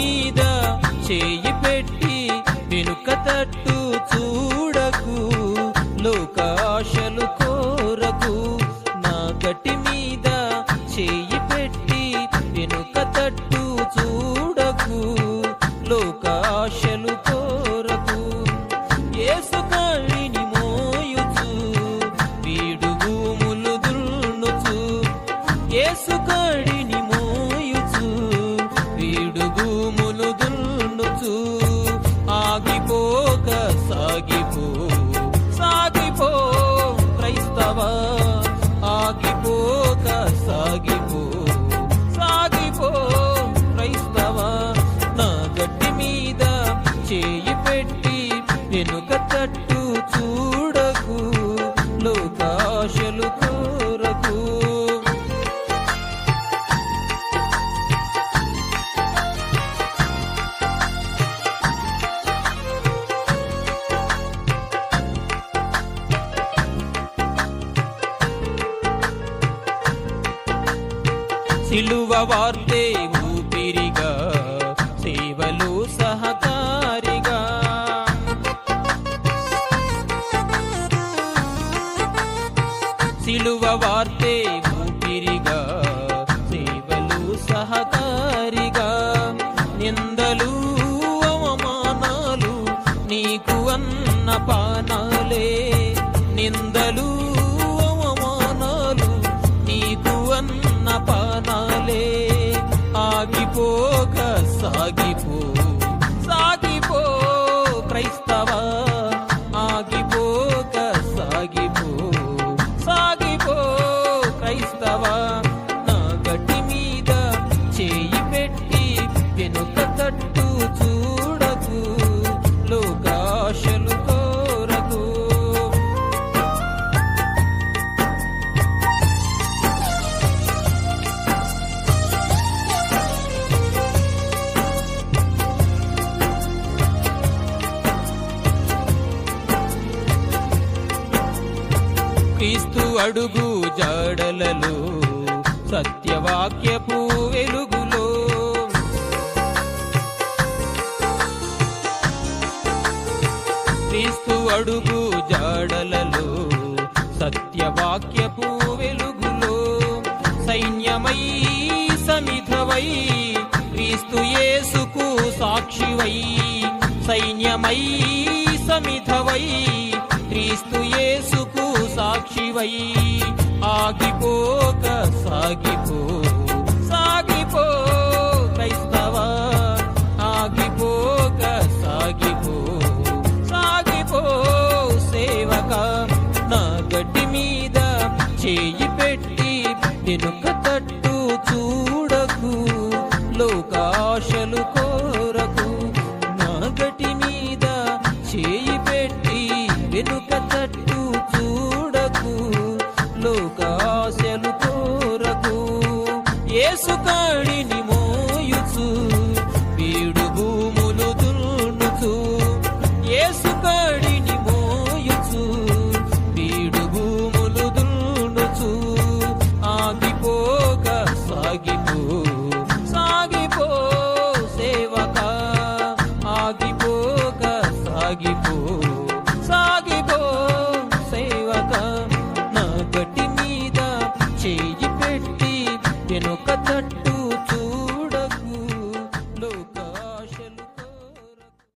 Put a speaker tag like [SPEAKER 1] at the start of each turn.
[SPEAKER 1] మీద చేయి పెట్టి వెనుక తట్టు చూడకు లోకాశలు కోరకు. నా గట్టి మీద చేయి పెట్టి వెనుక తట్టు చూడకు లోకాశలు కోరకు. ఏసు కళ్ళిని మోయుచు వీడు భూములు దున్నుచు. యేసు అడుగుములు భూములు దున్నుచు ఆగిపోక సాగిపో సాగిపో క్రైస్తవ. ఆగిపోక సాగిపో సాగిపో క్రైస్తవ. నా గడ్డి మీద చేయి పెట్టి వెనుక తట్టు సిలువ వార్తే ఊపిరిగా సేవలు సహకారిగా. సిలువ వార్తే ఊపిరిగా సేవలు సహకారిగా. నిందలు అవమానాలు నీకు అన్న పానాలే నిందలు అడుగు జాడలలో సత్యవాక్యపు వెలుగులో క్రీస్తు అడుగు జాడలలో సత్యవాక్యపు వెలుగులో సైన్యమై సమిధవై క్రీస్తు యేసుకు సాక్షివై. సైన్యమై సమిధవై క్రీస్తు యేసుకు సాక్షివై. ఆగిపోక సాగిపో సాగిపో క్రైస్తవ. ఆగిపోక సాగిపో సాగిపో సేవక. నా గడ్డి మీద చేయి పెట్టి వెనుక తట్టు చూడకు. లోకాశలు కో కాశలు కోరకు ఏసుకాడిని మోయుచు పీడు భూములు దుర్నుచు ఏసుకాడిని మోయుచు పీడు భూములు దుర్నుచు ఆగిపోక సాగిపో సాగిపో సేవక ఆగిపోక సాగిపో. వెనుక తట్టు చూ